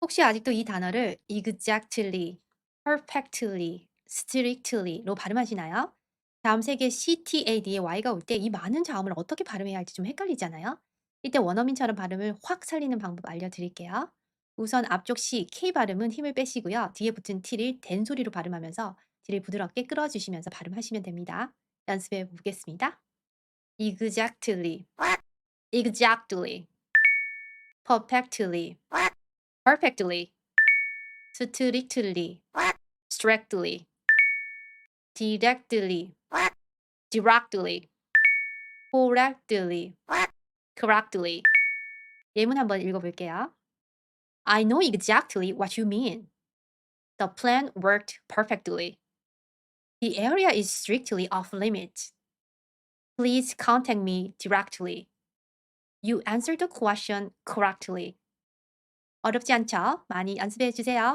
혹시 아직도 이 단어를 exactly, perfectly, strictly로 발음하시나요? 다음 세 개 CTA 뒤에 Y가 올 때 이 많은 자음을 어떻게 발음해야 할지 좀 헷갈리잖아요. 이때 원어민처럼 발음을 확 살리는 방법 알려드릴게요. 우선 앞쪽 C, K 발음은 힘을 빼시고요. 뒤에 붙은 T를 댄 소리로 발음하면서 뒤를 부드럽게 끌어주시면서 발음하시면 됩니다. 연습해 보겠습니다. exactly, exactly, perfectly, perfectly, strictly, strictly, directly, directly, correctly, correctly. 예문 한번 읽어볼게요. I know exactly what you mean. The plan worked perfectly. The area is strictly off limits. Please contact me directly. You answered the question correctly. 어렵지 않죠? 많이 연습해 주세요.